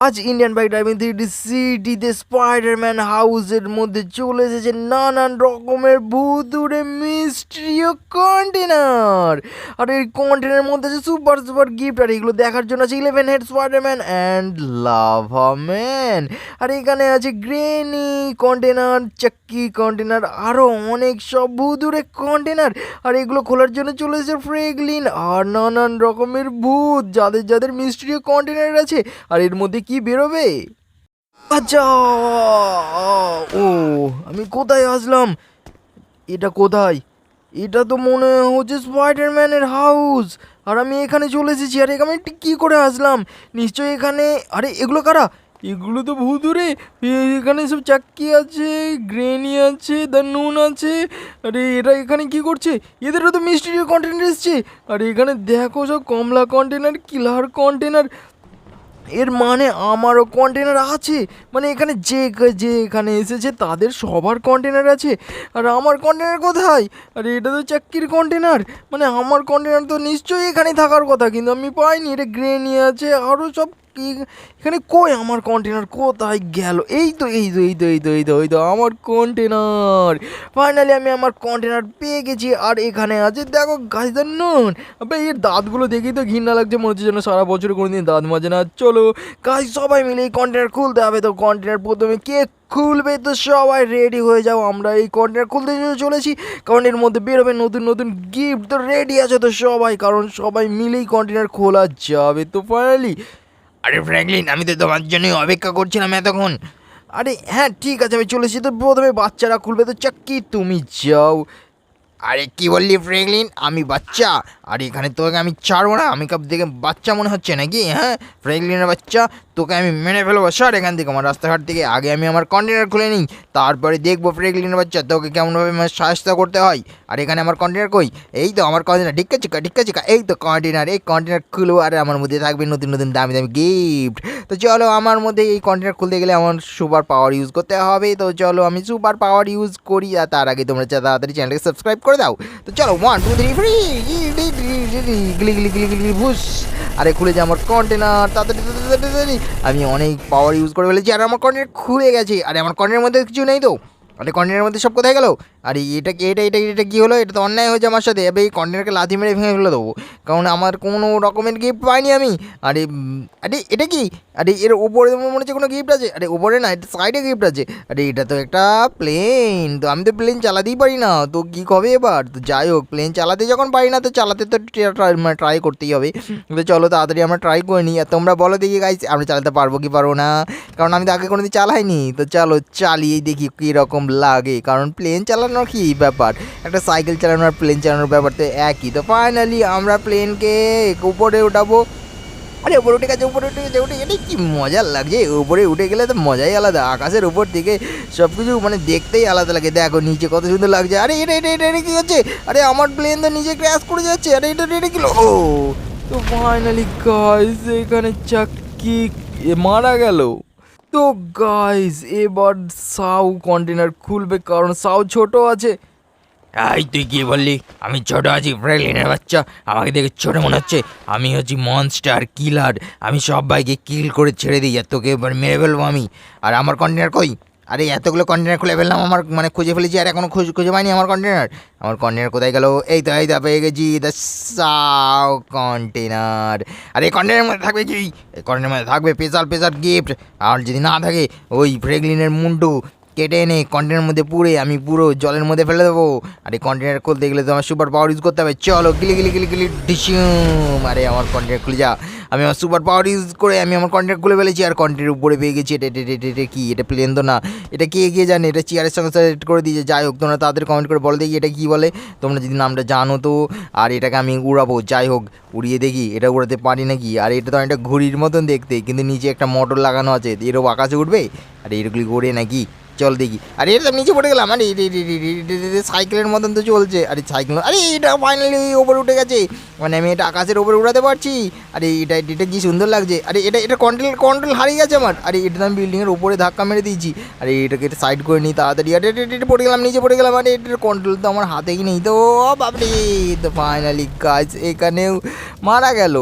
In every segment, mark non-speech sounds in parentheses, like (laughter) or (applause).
আজ Indian bike driving three সিটিতে spiderman হাউসের মধ্যে চলে এসেছে নানান রকমের ভুতুরে মিস্ট্রি ও কন্টেনার আর এই কন্টেনারের মধ্যে আছে সুপার সুপার গিফট আর এগুলো দেখার জন্য আছে eleven head spiderman and lava man আর এখানে আছে গ্রেনি কন্টেনার চাক্কি কন্টেনার আরও অনেক সব ভুতুরে কন্টেনার আর এগুলো খোলার জন্য চলে এসেছে ফ্রেগলিন আর নানান রকমের ভূত যাদের যাদের মিস্ট্রি কন্টেনার আছে। আর এর মধ্যে কি বেরোবে? আচ্ছা ও, আমি কোথায় আসলাম? এটা কোথায়? এটা তো মনে হচ্ছে স্পাইডারম্যানের হাউস। আর আমি এখানে চলে এসেছি। আর এখানে কী করে আসলাম? নিশ্চয়ই এখানে, আরে, এগুলো কারা? এগুলো তো ভুতুরে। এ- এখানে সব চাক্কি আছে, গ্রেনি আছে, দ্য নুন আছে। আরে, এরা এখানে কি করছে? এদেরও তো মিষ্টি কন্টেনার এসছে। আর, এখানে দেখো সব কমলা কন্টেনার কিলার কন্টেনার এর মানে আমারও কন্টেনার আছে। মানে এখানে যে যে এখানে এসেছে তাদের সবার কন্টেনার আছে। আর আমার কন্টেনার কোথায়? আর এটা তো চাক্কির কন্টেনার মানে আমার কন্টেনার তো নিশ্চয়ই এখানে থাকার কথা, কিন্তু আমি পাইনি। এটা গ্রেনি আছে আরও সব এখানে কই আমার কন্টেনার কোথায় গেল? এই তো এই তো এই তো এই তো এই তো এই তো, আমার কন্টেনার ফাইনালি আমি আমার কন্টেনার পেয়ে গেছি আর এখানে আছে, দেখো গাছ নুন আবে এর দাঁতগুলো দেখেই তো ঘৃণা লাগছে, মনে হচ্ছে যেন সারা বছর কোনো দিন দাঁত মাজে না। চলো গাছ সবাই মিলে এই কন্টেনার খুলতে হবে। তো কন্টেনার প্রথমে কে খুলবে? তো সবাই রেডি হয়ে যাও, আমরা এই কন্টেনার খুলতে চলেছি। কারণ এর মধ্যে বেরোবে নতুন নতুন গিফট তো রেডি আছে তো সবাই। কারণ সবাই মিলেই কন্টেনার খোলা যাবে। তো ফাইনালি আরে ফ্র্যাঙ্কলিন, আমি তো তোমার জন্যই অপেক্ষা করছিলাম এতক্ষণ। আরে হ্যাঁ ঠিক আছে, আমি চলেছি তো প্রথমে বাচ্চারা খুলবে। তো চাকি, তুমি যাও। আরে কি বললি ফ্র্যাঙ্কলিন আমি বাচ্চা। আর এখানে তোকে আমি ছাড়বো না। আমি কাপ দেখে বাচ্চা মনে হচ্ছে নাকি? হ্যাঁ? ফ্র্যাঙ্কলিনের বাচ্চা, তোকে আমি মেনে ফেলব। সর এখান থেকে আমার রাস্তাঘাট থেকে। আগে আমি আমার কন্টেনার খুলে নিই। তারপরে দেখব ফ্র্যাঙ্কলিনের বাচ্চা, তোকে কেমনভাবে আমার সাহায্য করতে হয়। আর এখানে আমার কন্টেনার কই? এই তো আমার কন্টেনার। ডিক্কা চিকা ডিক্কা চিকা এই তো কন্টেনার। এই কন্টেনার খুলবো। আর আমার মধ্যে থাকবে নতুন নতুন দামি দামি গিফট তো চলো আমার মধ্যে এই কন্টেনার খুলতে গেলে আমার সুপার পাওয়ার ইউজ করতে হবে। তো চলো আমি সুপার পাওয়ার ইউজ করি। আর তার আগে তোমরা তাড়াতাড়ি চ্যানেলকে সাবস্ক্রাইব করে দাও। তো চলো ওয়ান টু থ্রি ফ্রি গিলি গিলি গিলি গিলি ভুস আরে, খুলে যে আমার কন্টেনার তাড়াতাড়ি আমি অনেক পাওয়ার ইউজ করে ফেলেছি, আর আমার কন্টেনার খুলে গেছে। আরে, আমার কন্টেনার মধ্যে কিছু নেই তো। আরে কন্টেনারের মধ্যে সব কোথায় গেল? আরে এটা কি এটা এটা এটা কী হলো? এটা তো অন্যায় হয়েছে আমার সাথে। এবার এই কন্টেনারকে লাথি মেরে ভেঙে ফেলে দেবো। কারণ আমার কোনো রকমের গিফট পাইনি আমি। আরে আরে, এটা কি? আরে, এর উপরে মনে হচ্ছে কোনো গিফট আছে। আরে, উপরে না, এটা সাইডে গিফট আছে। আরে, এটা তো একটা প্লেন তো আমি তো প্লেন চালাতেই পারি না। তো কী হবে এবার? তো যাই হোক প্লেন চালাতে যখন পারি না, তো চালাতে তো মানে ট্রাই করতেই হবে। তো চলো, তাড়াতাড়ি আমরা ট্রাই করে নিই। আর তোমরা বলো দেখি গাইছি আমরা চালাতে পারব কি পারব না? কারণ আমি তো আগে কোনোদিন চালাইনি। তো চলো, চালিয়ে দেখি কীরকম লাগে। কারণ প্লেন চালানোর কি ব্যাপার? একটা সাইকেল চালানো আর প্লেন চালানোর ব্যাপার তো একই। তো ফাইনালি আমরা প্লেনকে উপরে উঠাবো। আরে, উপরে উঠে গেছে, উপরে উঠে গেছে, উঠে এটা কি মজার লাগছে উপরে উঠে গেলে তো মজাই আলাদা। আকাশের উপর থেকে সব কিছু মানে দেখতেই আলাদা লাগে। দেখো নিচে কত সুন্দর লাগছে। আরে, এটা এটা এটা এটা কি হচ্ছে? আরে, আমার প্লেন তো নিচে ক্র্যাশ করে যাচ্ছে। আরে, এটা এটা কি ও, তো ফাইনালি গাইস এখানে চাক্কি, এ, মারা গেল। তো গাইস এবার সাউ কন্টেনার খুলবে কারণ সাউ ছোট আছে। এই, তুই কি বললি? আমি ছোট আছি ফ্রেলিনের বাচ্চা। আমাকে দেখে ছোট মনে হচ্ছে। আমি হচ্ছি মনস্টার কিলার আমি সব ভাইকে কিল করে ছেড়ে দিই আর তোকে এবার মেরে ফেলব আমি। আর আমার কন্টেনার কই? আরে এতগুলো কন্টেনার খুলে ফেললাম, আমার মানে খুঁজে ফেলেছি আর এখনও খুঁজে খুঁজে পাইনি আমার কন্টেনার আমার কন্টেনার কোথায় গেল? এই তো এই তো, পেয়ে গেছি দ্য সাউ কন্টেনার আর এই কন্টেনার মধ্যে থাকবে কি? এই কন্টেনারের মধ্যে থাকবে স্পেশাল স্পেশাল গিফট আর যদি না থাকে, ওই ফ্রেগলিনের মুন্ডু। কেটে এনে কন্টেনারের মধ্যে পুরে আমি পুরো জলের মধ্যে ফেলে দেবো। আর এই কন্টেনার খুলতে গেলে তো আমার সুপার পাওয়ার ইউজ করতে হবে। চলো গিলি গিলি গিলি গিলি ডিসিউম। আরে, আমার কন্টেনার খুলে যা। আমি আমার সুপার পাওয়ার ইউজ করে আমি আমার কন্টেনার খুলে ফেলেছি আর কন্টেনার উপরে পেয়ে গেছি। এটা এটা এটা এটা কি? এটা প্লেন তো না। এটা কে এগিয়ে জানে? এটা চেয়ারের সঙ্গে সেট করে দিয়েছে। যাই হোক, তোমরা তাদের কমেন্ট করে বলো দেখি এটা কী বলে। তোমরা যদি নামটা জানো তো। আর এটাকে আমি উড়াবো। যাই হোক, উড়িয়ে দেখি। এটা উড়াতে পারি নাকি? আর এটা তো অনেকটা ঘুড়ির মতন দেখতে। কিন্তু নিচে একটা মোটর লাগানো আছে। এরও আকাশে উঠবে? আর এরগুলি ঘুরে নাকি? চল দেখি। আরে, এটা নিচে পড়ে গেলাম। আরে সাইকেলের মতন তো চলছে। আরে, সাইকেল আরে, এটা ফাইনালি ওপরে উঠে গেছে। মানে আমি এটা আকাশের ওপরে উড়াতে পারছি। আরে, এটা এটা কি সুন্দর লাগছে। আরে, এটা এটা কন্ট্রোল কন্ট্রোল হারিয়ে গেছে আমার। আরে, এটা আমি বিল্ডিংয়ের উপরে ধাক্কা মেরে দিয়েছি। আরে, এটাকে এটা সাইড করে নিই তাড়াতাড়ি। আরে, এটা পড়ে গেলাম, নিচে পড়ে গেলাম। আরে, এটার কন্ট্রোল তো আমার হাতেই নেই। তো, বাপরে, তো ফাইনালি কাজ এখানেও মারা গেল।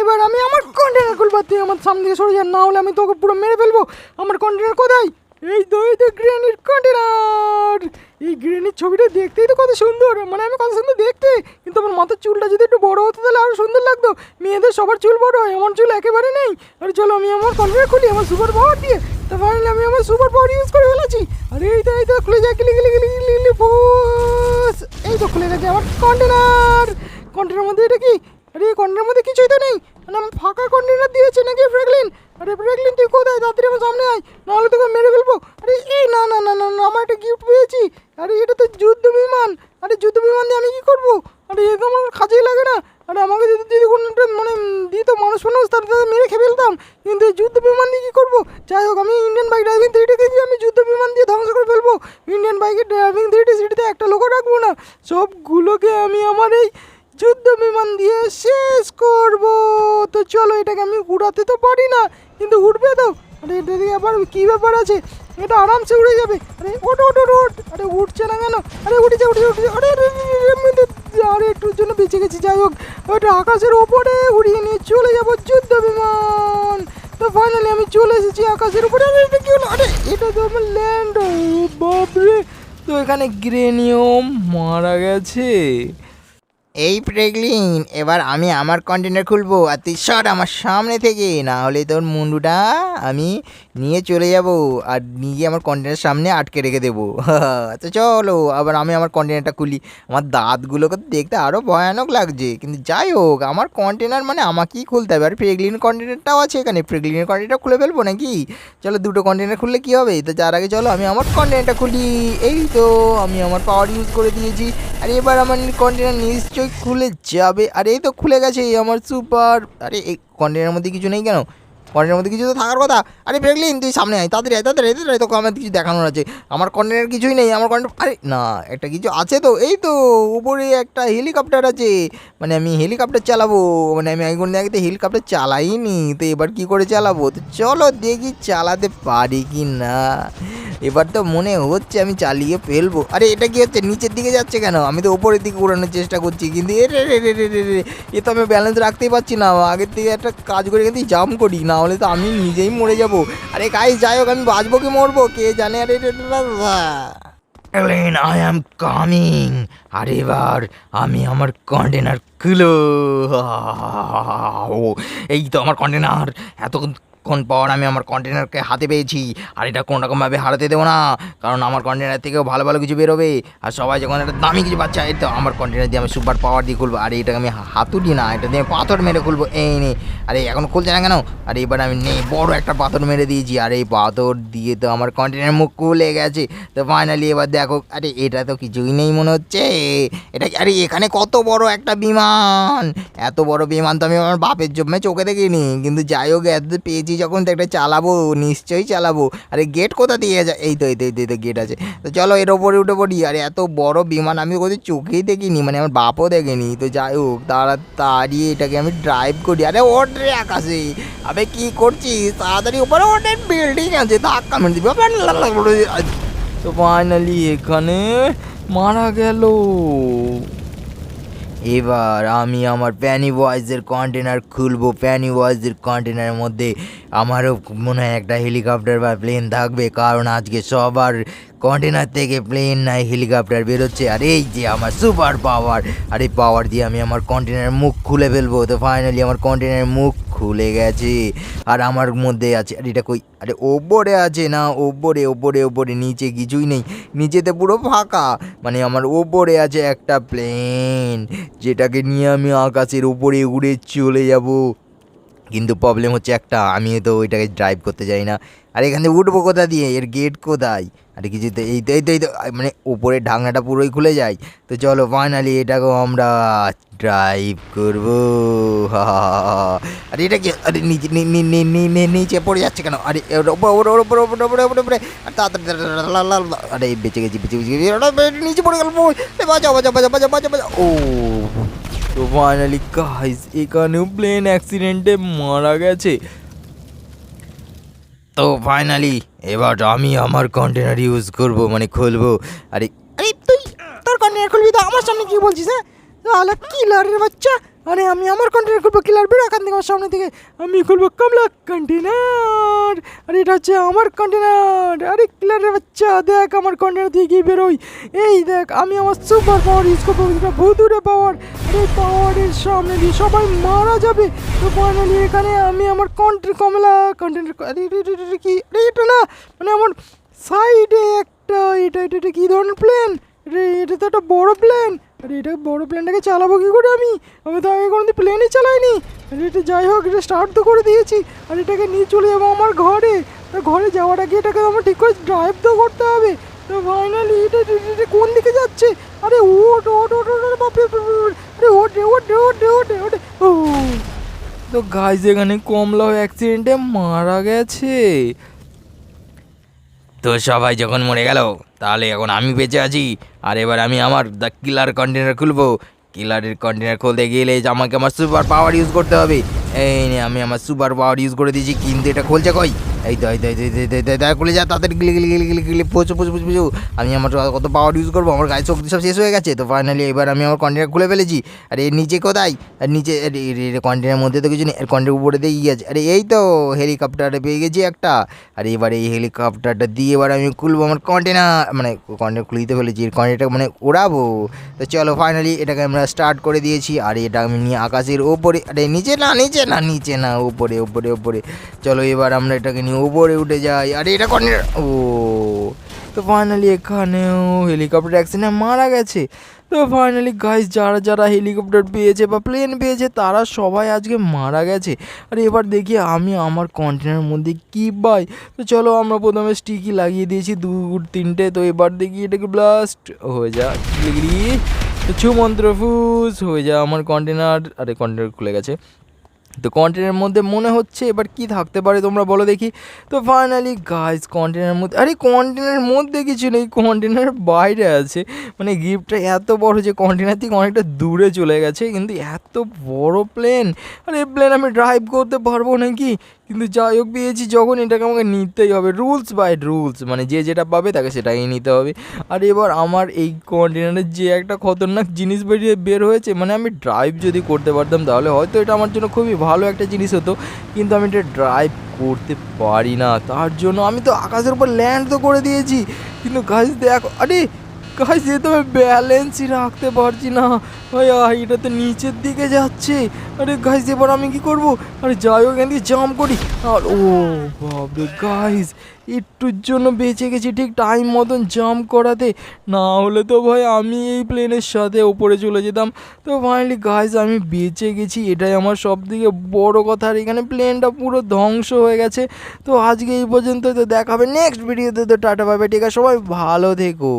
এবার আমি আমার কন্টেনার খুলবো, তুই আমার সামনে থেকে সরে যা না হলে আমি তোকে পুরো মেরে ফেলব। আমার কন্টেনার কোথায়? এই এই তো গ্রেনির কন্টেনার। এই গ্রেনির ছবিটা দেখতেই তো কত সুন্দর। মানে আমি কত সুন্দর দেখতে। কিন্তু আমার মাথার চুলটা যদি একটু বড় হতো, তাহলে আরও সুন্দর লাগতো। মেয়েদের সবার চুল বড় হয় আমার চুল একেবারে নেই। আরে চলো, আমি আমার কন্টেনার খুলি, আমার সুপার পাওয়ার দিয়ে। তো ফাইনালি আমি আমার সুপার পাওয়ার ইউজ করে ফেলেছি। আরে এই তো এই তো, খুলে যায় গিলি গিলি গিলি গিলি গিলি, ফুস। এই তো, খুলে গেছে আমার কন্টেনার। কন্টেনার মধ্যে এটা কি? আরে, কন্টেনার মধ্যে কিছুই তো নেই। মানে ফাঁকা কন্টেনার দিয়েছে নাকি ফ্রেগলিন? আরে ফ্রেগলিন তুই কোথায়? তাড়াতাড়ি আমার সামনে আয়। নাহলে তোকে মেরে ফেলব। আরে এই না না না না না, আমার একটা গিফট পেয়েছি। আরে এটা তো যুদ্ধ বিমান। আরে যুদ্ধ বিমান দিয়ে আমি কি করব? আরে এ তো আমার কাজেই লাগে না। আরে আমাকে যদি যদি কোনো মানে দিত মানুষ মানুষ তাহলে তাদের মেরে খেয়ে ফেলতাম। কিন্তু এই যুদ্ধ বিমান দিয়ে কী করব? যাই হোক আমি ইন্ডিয়ান বাইক ড্রাইভিং থ্রিটিকে দিয়ে আমি যুদ্ধ বিমান দিয়ে ধ্বংস করে ফেলব। ইন্ডিয়ান বাইকের ড্রাইভিং থ্রিটি সিটিতে একটা লোকও রাখব না। সবগুলোকে আমি আমার এই যুদ্ধ বিমান দিয়ে শেষ করব। তো চলো এটাকে আমি উড়াতে তো পারি না। কিন্তু উঠবে তো। আরে এটা দিয়ে আবার কী ব্যাপার আছে? এটা আরামসে উড়ে যাবে। আরে ওট ওট ওট আরে উঠছে না কেন? আরে উঠেছে উঠেছে উঠেছে আরে আরে, একটুর জন্য বেঁচে গেছি যাই হোক। ওটা আকাশের ওপরে উড়িয়ে নিয়ে চলে যাব যুদ্ধ বিমান তো ফাইনালি আমি চলে এসেছি আকাশের উপরে। আরে এটা হলো? আরে এটা তো আমার ল্যান্ড বাপরে। তো এখানে গ্রেনিয়ম মারা গেছে। এই প্রেগলিন, এবার আমি আমার কন্টেনার খুলবো, আর তুই সর আমার সামনে থেকে না হলে তোর মুন্ডুটা আমি নিয়ে চলে যাব আর নিয়ে আমার কন্টেনার সামনে আটকে রেখে দেবো। (laughs) তো চলো, আবার আমি আমার কন্টেনারটা খুলি। আমার দাঁতগুলোকে দেখতে আরও ভয়ানক লাগছে। কিন্তু যাই হোক, আমার কন্টেনার মানে আমাকেই খুলতে হবে। আর প্রেগলিন কন্টেনারটাও আছে এখানে। প্রেগলিনের কন্টেনারটা খুলে ফেলব নাকি? চলো, দুটো কন্টেনার খুললে কী হবে? তো যার আগে চলো, আমি আমার কন্টেনারটা খুলি। এই তো, আমি আমার পাওয়ার ইউজ করে দিয়েছি। আর এবার আমার কন্টেনার নিশ্চয়ই খুলে যাবে। আর এই তো খুলে গেছে আমার সুপার আরে, এই কন্টেনারের মধ্যে কিছু নেই কেন? কন্টেনারের মধ্যে কিছু তো থাকার কথা। আরে ফেকলিন তুই সামনে আয়, তাড়াতাড়ি আয় তাদের তাড়াতাড়ি তোকে আমার কিছু দেখানোর আছে। আমার কন্টেনার কিছুই নেই, আমার কন্টেনার আরে না, একটা কিছু আছে তো, এই তো, উপরে একটা হেলিকপ্টার আছে। মানে আমি হেলিকপ্টার চালাবো মানে আমি এখন আগে হেলিকপ্টার চালাইনি, তো এবার কি করে চালাবো? তো চলো দেখি চালাতে পারি কি না। এবার তো মনে হচ্ছে আমি চালিয়ে ফেলব। আরে এটা কি হচ্ছে, নিচের দিকে যাচ্ছে কেন? আমি তো ওপরের দিকে উড়ানোর চেষ্টা করছি, কিন্তু এ তো আমি ব্যালেন্স রাখতেই পারছি না। আগের থেকে একটা কাজ করে কিন্তু জাম্প করি, না হলে তো আমি নিজেই মরে যাব। আরে গাই যাই হোক, আমি বাঁচবো কি মরবো? কে জানে? আরে। এলেন আই অ্যাম কামিং আর এবার আমি আমার কন্টেনার খুলো। (laughs) এই তো আমার কন্টেনার এতক্ষণ পর আমি আমার কন্টেনারকে হাতে পেয়েছি। আর এটা কোনো রকমভাবে হারাতে দেবো না, কারণ আমার কন্টেনার থেকেও ভালো ভালো কিছু বেরোবে। আর সবাই যখন একটা দামি কিছু বাচ্চা এই তো আমার কন্টেনার দিয়ে আমি সুপার পাওয়ার দিয়ে খুলবো। আর এটাকে আমি হাতুড়ি না, এটা দিয়ে পাথর মেরে খুলবো। এই নে, আরে এখন খুলছে না কেন? আর এবার আমি নেই বড় একটা পাথর মেরে দিয়েছি। আর এই পাথর দিয়ে তো আমার কন্টেনার মুখ খুলে গেছে। তো ফাইনালি এবার দেখো, আরে এটা তো কিছুই নেই মনে হচ্ছে। এটা আরে এখানে কত বড় একটা বিমান? এত বড় বিমান তো আমি আমার বাপের জন্মে চোখে দেখিনি। কিন্তু যাই হোক, এত পেয়েছি যখন তো একটা চালাবো নিশ্চয়ই চালাবো আরে গেট কোথা দিয়ে যায় এই তো এই তো এই তো, গেট আছে তো চলো এর ওপরে উঠে পড়ি আরে এত বড় বিমান আমি কোথাও চোখেই দেখিনি মানে আমার বাপও দেখেনি তো যাই হোক তাড়াতাড়ি এটাকে আমি ড্রাইভ করি আরে ওঠ রে আকাশে আবে কি করছিস তাড়াতাড়ি ওপরে ওঠে বিল্ডিং আছে ধাক্কা মেরে দিবি তো ফাইনালি এখানে মারা গেল এবার আমি আমার প্যানি ওয়াইজের কন্টেনার খুলবো। প্যানি ওয়াইজের কন্টেনারের মধ্যে আমারও মনে হয় একটা হেলিকপ্টার বা প্লেন থাকবে। কারণ আজকে সবার কন্টেনার থেকে প্লেন নাই হেলিকপ্টার বেরোচ্ছে। আর এই যে আমার সুপার পাওয়ার আর এই পাওয়ার দিয়ে আমি আমার কন্টেনারের মুখ খুলে ফেলব। তো ফাইনালি আমার কন্টেনার মুখ খুলে গেছে। আর আমার মধ্যে আছে, আর এটা কই? আরে ওপরে আছে না, ওপরে ওপরে ওপরে, নিচে কিছুই নেই। নিচেতে পুরো ফাঁকা। মানে আমার ওপরে আছে একটা প্লেন যেটাকে নিয়ে আমি আকাশের উপরে উড়ে চলে যাব। কিন্তু প্রবলেম হচ্ছে একটা আমি তো ওইটাকে ড্রাইভ করতে যাই না। আর এখান থেকে উঠবো কোথা দিয়ে? এর গেট কোথায়? আর কিছু তো এই তো এই তো এই তো মানে উপরে ঢাকনাটা পুরোই খুলে যায়। তো চলো ফাইনালি এটাকেও আমরা ড্রাইভ করব। আরে এটা কি? আরে নিচে নিচে পড়ে যাচ্ছে কেন? আরে ওপরে ওপরে ওপরে ওপরে ওপরে তাড়াতাড়ি আরে বেঁচে গেছি বেঁচে গেছি নিচে পড়ে গেল বাজা বাজা বাজা বাজা বাজা বাজা ও, তো ফাইনালি কাজ এখানেও প্লেন অ্যাক্সিডেন্টে মারা গেছে। তো ফাইনালি এবার আমি আমার কন্টেনার ইউজ করব মানে খুলবো। আরে আরে তুই তোর কন্টেনার খুলবি তো? আমার সামনে কি বলছিস হ্যাঁ? কি লড়ের বাচ্চা? আরে, আমি আমার কন্টেনার খুলবো কিলার বেরো এখান থেকে, আমার সামনে থেকে। আমি খুলবো কমলা কন্টেনার আরে, এটা হচ্ছে আমার কন্টেনার আরে কিলারের বাচ্চা, দেখ আমার কন্টেনার থেকে কি বেরোই। এই দেখ, আমি আমার সুপার পাওয়ার ইউজ করব, এটা ভুতুরে পাওয়ার এই পাওয়ারের সামনে দিয়ে সবাই মারা যাবে। তো ফাইনালি এখানে আমি আমার কন্টেন্ট কমলা এটা কি? আরে, এটা না মানে আমার সাইডে একটা, এটা এটা এটা কী ধরনের রে এটা তো একটা বড় প্লেন আরে এটা বড় প্লেনটাকে চালাবো কী করে আমি? আমি তো আগে কোনোদিন প্লেনই চালাইনি। আরে এটা যাই হোক, এটা স্টার্ট তো করে দিয়েছি। আর এটাকে নিয়ে চলে যাব আমার ঘরে। আর ঘরে যাওয়ার আগে এটাকে আমার ঠিক করে ড্রাইভ তো করতে হবে। তো ফাইনালি এটা, এটা- কোন দিকে যাচ্ছে? আরে ওট ওট ওট ওট বাপরে আরে ওট ওট ওট ওট ওট ও। তো গাইজ এখানে কমলা অ্যাক্সিডেন্টে মারা গেছে। তো সবাই যখন মরে গেল, তাহলে এখন আমি বেঁচে আছি। আর এবার আমি আমার দ্য কিলার কন্টেনার খুলবো। কিলারের কন্টেনার খুলতে গেলে আমাকে আমার সুপার পাওয়ার ইউজ করতে হবে। এই নে, আমি আমার সুপার পাওয়ার ইউজ করে দিয়েছি, কিন্তু এটা খুলছে কই? এই তো এই তো এই খুলে যা তাদের গিলে গিলে গিলে গিলে গিলে, পোচো পোচো পোচো পোচো। আমি আমার কত পাওয়ার ইউজ করব, আমার গায়ে শক্তি সব শেষ হয়ে গেছে, তো ফাইনালি এবার আমি আমার কন্টেনার খুলে ফেলেছি। আর, এর নিচে কোথায়? আর নিচে কন্টেনার মধ্যে তো কিছু নেই কন্টেনার উপরে দিয়ে গিয়েছে আরে, এই তো হেলিকপ্টারে পেয়ে গেছি একটা। আর, এবার এই হেলিকপ্টারটা দিয়ে এবার আমি খুলবো আমার কন্টেনার মানে কন্টেনার খুলে দিতে ফেলেছি কন্টেনারটা মানে উড়াবো তো চলো ফাইনালি এটাকে আমরা স্টার্ট করে দিয়েছি। আর, এটা আমি নিয়ে আকাশের ওপরে, আরে, নিচে না, নিচে না নিচে না উপরে উপরে উপরে চলো এবার আমরা এটাকে নিয়ে উপরে উঠে যাই। আরে, এটা কন্টেনার ও, তো ফাইনালি এখানেও হেলিকপ্টার অ্যাক্সিডেন্টে মারা গেছে। তো ফাইনালি গাইজ যারা যারা হেলিকপ্টার পেয়েছে বা প্লেন পেয়েছে, তারা সবাই আজকে মারা গেছে। আর এবার দেখি আমি আমার কন্টেনারের মধ্যে কি পাই। তো চলো আমরা প্রথমে স্টিকি লাগিয়ে দিয়েছি দু, তিনটে। তো এবার দেখি এটাকে ব্লাস্ট হয়ে যা। ডিগ্রি তো ছুমন্ত্র ফুস হয়ে যা আমার কন্টেনার আরে কন্টেনার খুলে গেছে। তো কন্টেনারের মধ্যে মনে হচ্ছে এবার কি থাকতে পারে তোমরা বলো দেখি। তো ফাইনালি গাইজ কন্টেনারের মধ্যে আরে কন্টেনারের মধ্যে কিছু নেই কন্টেনের বাইরে আছে। মানে গিফটটা এত বড় যে কন্টেনার থেকে অনেকটা দূরে চলে গেছে, কিন্তু এত বড় প্লেন আর প্লেন আমি ড্রাইভ করতে পারব নাকি? কিন্তু যাই হোক, পেয়েছি যখন এটাকে আমাকে নিতেই হবে। রুলস বাই রুলস মানে যে যেটা পাবে তাকে সেটাই নিতে হবে। আর এবার আমার এই কন্টেনারের যে একটা খতরনাক জিনিস বেরিয়ে বের হয়েছে মানে আমি ড্রাইভ যদি করতে পারতাম, তাহলে হয়তো এটা আমার জন্য খুবই ভালো একটা জিনিস হতো। কিন্তু আমি এটা ড্রাইভ করতে পারি না। তার জন্য আমি তো আকাশের উপর ল্যান্ড তো করে দিয়েছি। কিন্তু গাছ দেখো, আরে এ তো ব্যালেন্সই রাখতে পারছি না। ভাই এটা তো নিচের দিকে যাচ্ছে। আরে গাইস এবার আমি কি করব? আরে যাই এখান দিয়ে জাম্প করি। আর ও বাবরে গাইস একটুর জন্য বেঁচে গেছি ঠিক টাইম মতন জাম্প করাতে। না হলে তো ভাই আমি এই প্লেনের সাথে ওপরে চলে যেতাম। তো ফাইনালি গাইস আমি বেঁচে গেছি। এটাই আমার সব থেকে বড় কথা। আর এখানে প্লেনটা পুরো ধ্বংস হয়ে গেছে। তো আজকে এই পর্যন্ত তো দেখাবে নেক্সট ভিডিওতে তো। টাটা পাবে ঠিক আছে সবাই ভালো থেকো।